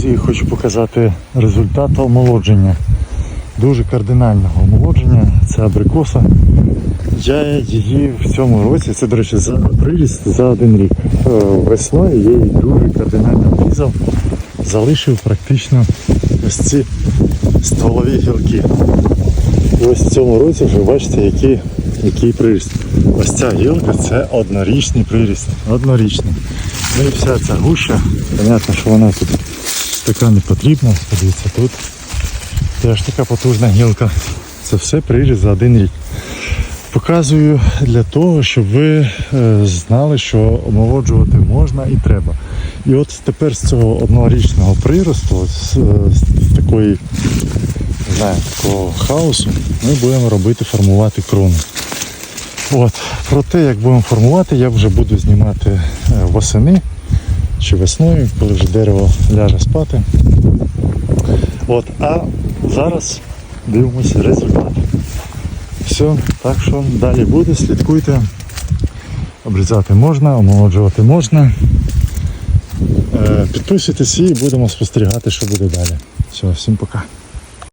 друзі, хочу показати результат омолодження. Дуже кардинального омолодження. Це абрикоса. Я її в цьому році, це, до речі, за приріст за один рік. Е, Весною я її дуже кардинально обрізав, залишив практично ось ці стволові гілки. І ось в цьому році вже бачите, який, який приріст. Ось ця гілка це однорічний приріст. Однорічний. Ну і вся ця гуща, понятно, що вона тут така не потрібна. Подивіться, тут теж така потужна гілка. Це все приріст за один рік. Показую для того, щоб ви е, знали, що омолоджувати можна і треба. І от тепер з цього однорічного приросту, з, е, з такої не знаю, такого хаосу, ми будемо робити формувати крону. От, про те, як будемо формувати, я вже буду знімати е, восени чи весною, коли вже дерево ляже спати. От, а зараз дивимося результат. Все, так що далі буде, слідкуйте. Обрізати можна, омолоджувати можна. Е, Підписуйтесь і будемо спостерігати, що буде далі. Все, всім пока.